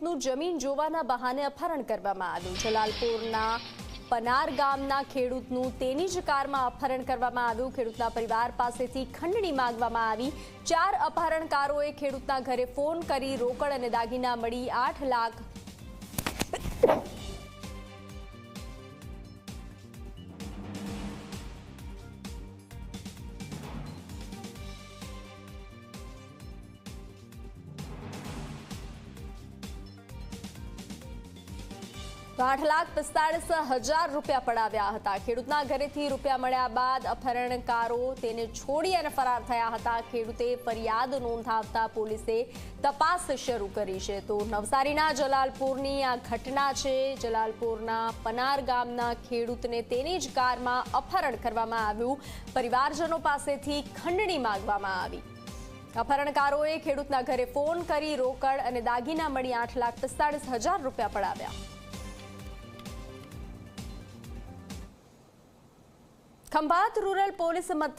ખેડૂતનું જમીન જોવાના બહાને અપહરણ કરવામાં આવ્યું. જલાલપુરના પનાર ગામના ખેડૂતનું તેની જ કારમાં અપહરણ કરવામાં આવ્યું. ખેડૂતના પરિવાર પાસેથી ખંડણી માંગવામાં આવી. ચાર અપહરણકારોએ ખેડૂતના ઘરે ફોન કરી રોકડ અને દાગીના મળી આઠ લાખ તો આઠ લાખ પિસ્તાળીસ હજાર રૂપિયા પડાવ્યા હતા. ખેડૂતના ઘરેથી રૂપિયા મળ્યા બાદ અપહરણકારો તેને છોડી અને ફરાર થયા હતા. ખેડૂતે ફરિયાદ નોંધાવતા પોલીસે તપાસ શરૂ કરી છે. તો નવસારીના જલાલપુરની આ ઘટના છે. જલાલપુરના પનાર ગામના ખેડૂતને તેની જ કારમાં અપહરણ કરવામાં આવ્યું. પરિવારજનો પાસેથી ખંડણી માંગવામાં આવી. અપહરણકારોએ ખેડૂતના ઘરે ફોન કરી રોકડ અને દાગીના મળી આઠ લાખ પિસ્તાળીસ હજાર રૂપિયા પડાવ્યા. ખંભાત રૂરલ પોલીસ મથક